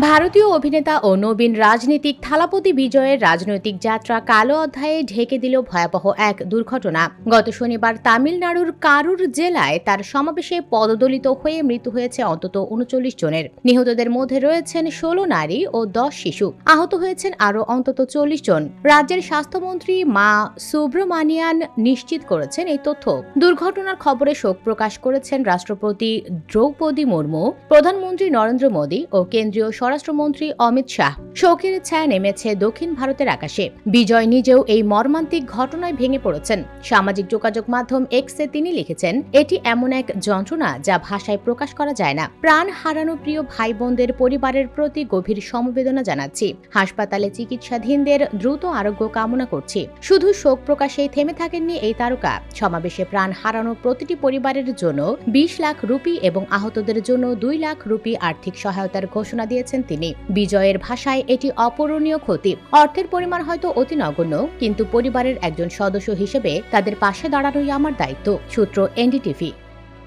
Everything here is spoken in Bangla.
ভারতীয় অভিনেতা ও নবীন রাজনীতিক থালাপতি বিজয়ের রাজনৈতিক যাত্রা কালো অধ্যায়ে ঢেকে দিল ভয়াবহ এক দুর্ঘটনা। গত শনিবার তামিলনাড়ুর কারুর জেলায় তার সমাবেশে পদদলিত হয়ে মৃত্যু হয়েছে অন্তত উনচল্লিশ জনের। নিহতদের মধ্যে রয়েছেন ষোলো নারী ও দশ শিশু। আহত হয়েছেন আরও অন্তত চল্লিশ জন। রাজ্যের স্বাস্থ্যমন্ত্রী মা সুব্রমানিয়ান নিশ্চিত করেছেন এই তথ্য। দুর্ঘটনার খবরে শোক প্রকাশ করেছেন রাষ্ট্রপতি দ্রৌপদী মুর্মু, প্রধানমন্ত্রী নরেন্দ্র মোদী ও কেন্দ্রীয় স্বরাষ্ট্রমন্ত্রী অমিত শাহ। শোকের ছায়া নেমেছে দক্ষিণ ভারতের আকাশে। বিজয় নিজেও এই মর্মান্তিক ঘটনায় ভেঙে পড়েছেন। সামাজিক যোগাযোগ মাধ্যম এক্সে তিনি লিখেছেন, এটি এমন এক যন্ত্রণা যা ভাষায় প্রকাশ করা যায় না। প্রাণ হারানো প্রিয় ভাই বোনদের পরিবারের প্রতি গভীর সমবেদনা জানাচ্ছি। হাসপাতালে চিকিৎসাধীনদের দ্রুত আরোগ্য কামনা করছি। শুধু শোক প্রকাশেই থেমে থাকেননি এই তারকা। সমাবেশে প্রাণ হারানো প্রতিটি পরিবারের জন্য বিশ লাখ রুপি এবং আহতদের জন্য দুই লাখ রুপি আর্থিক সহায়তার ঘোষণা দিয়েছেন তিনি। বিজয়ের ভাষায় এটি অপূরণীয় ক্ষতি। অর্থের পরিমাণ হয়তো অতি নগণ্য, কিন্তু পরিবারের একজন সদস্য হিসেবে তাদের পাশে দাঁড়ানোই আমার দায়িত্ব, সূত্র এনডিটিভি।